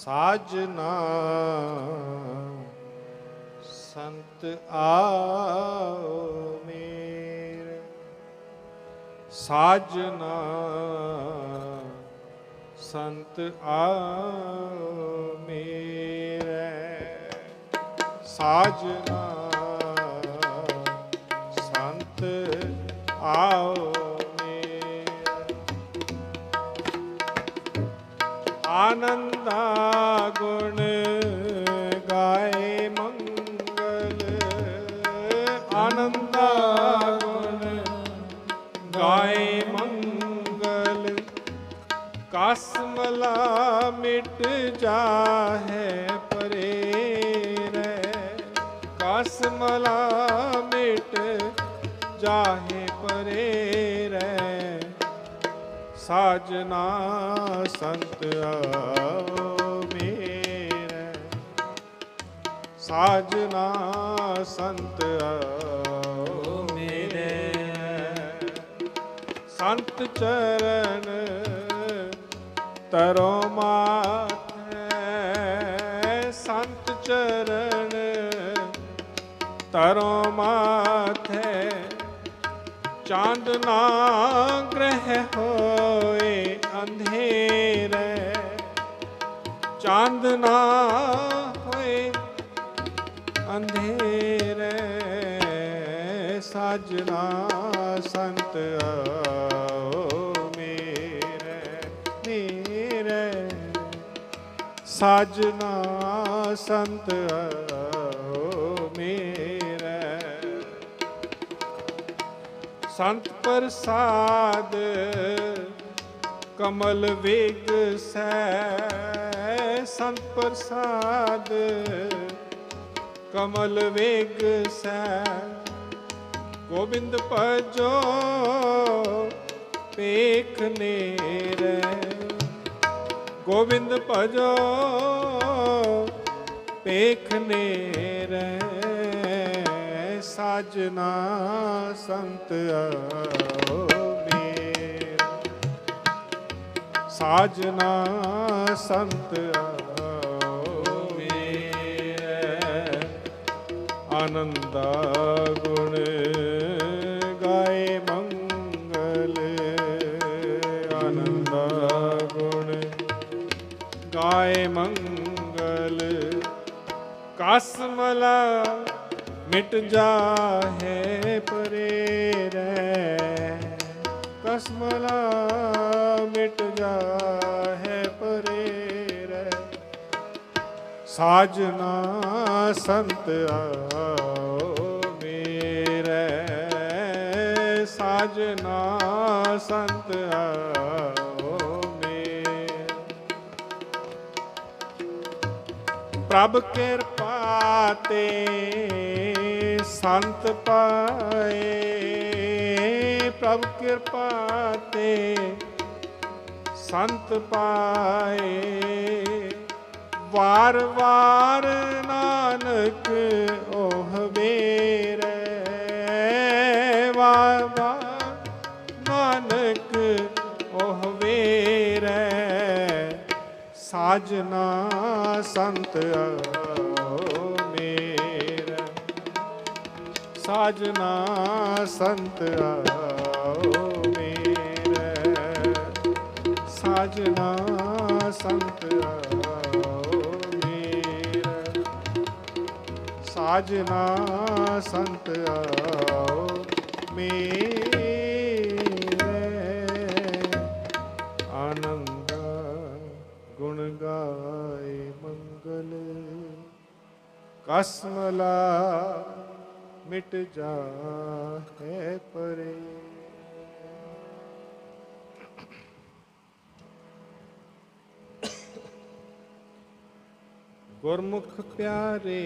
ਸਾਜਨਾ ਸੰਤ ਆਓ ਮੇਰੇ। ਸਾਜਨਾ ਸੰਤ ਆਓ ਮੇਰੇ। ਸਾਜਨਾ ਸੰਤ ਆਓ ਆਨੰਦਾ ਗੁਣ ਗਾਏ ਮੰਗਲ ਆਨੰਦਾ ਗੁਣ ਗਾਏ ਮੰਗਲ ਕਸਮਲਾ ਮਿਟ ਜਾਹੇ ਸਾਜਨਾ ਸੰਤ ਆਓ ਮੇਰੇ। ਸਾਜਨਾ ਸੰਤ ਆਓ ਮੇਰੇ। ਸੰਤ ਚਰਨ ਤਰੋ ਮਾਥੈ। ਸੰਤ ਚਰਨ ਤਰੋ ਮਾਥੇ। ਚਾਂਦਨਾ ਗ੍ਰਹਿ ਹੋਏ ਅੰਧੇਰੇ। ਚਾਂਦਨਾ ਹੋਏ ਅੰਧੇਰੇ। ਸਾਜਨਾ ਸੰਤ ਆਓ ਮੇਰੇ ਮੇਰੇ। ਸਾਜਨਾ ਸੰਤ ਆਓ ਸੰਤ ਪ੍ਰਸਾਦ, ਕਮਲ ਵੇਗ ਸੈ ਸੰਤ ਪ੍ਰਸਾਦ, ਕਮਲ ਵੇਗ ਸੈ ਗੋਬਿੰਦ ਭਜੋ ਪੇਖ ਨੇਰੇ। ਗੋਬਿੰਦ ਭਜੋ ਪੇਖ ਨੇਰੇ। ਸਾਜਨਾ ਸੰਤ ਆਓ ਮੇਰੇ। ਸਾਜਨਾ ਸੰਤ ਆਓ ਮੇਰੇ। ਆਨੰਦਾ ਗੁਣ ਗਾਏ ਮੰਗਲ। ਆਨੰਦਾ ਗੁਣ ਗਾਏ ਮੰਗਲ। ਕਸਮਲਾ ਮਿਟ ਜਾਹੇ ਪਰੇ ਰਹਿ। ਕਸਮਲਾ ਮਿਟ ਜਾਹੇ ਪਰੇ ਰਹਿ। ਸਾਜਨਾ ਸੰਤ ਆਓ ਮੇਰੇ। ਸਾਜਨਾ ਸੰਤ ਆਓ ਪ੍ਰਭ ਕਿਰਪਾ ਤੇ ਸੰਤ ਪਾਏ, ਪ੍ਰਭ ਕਿਰਪਾ ਤੇ ਸੰਤ ਪਾਏ। ਵਾਰ ਵਾਰ ਨਾਨਕ ਉਹ ਵੇਰੇ, ਵਾਰ ਵਾਰ ਨਾਨਕ ਉਹ ਵੇਰੇ। ਸਾਜਨਾ ਸੰਤ ਆਓ ਸਾਜਨਾ ਸੰਤ ਆਓ ਮੇਰੇ। ਸਾਜਨਾ ਸੰਤ ਆਓ ਮੇਰੇ। ਸਾਜਨਾ ਸੰਤ ਆਓ ਮੇਰੇ। ਆਨੰਦ ਗੁਣ ਗਾਏ ਮੰਗਲ। ਕਸਮਲਾ ਮਿਟ ਜਾਹੇ ਪਰੇ ਗੁਰਮੁਖ ਪਿਆਰੇ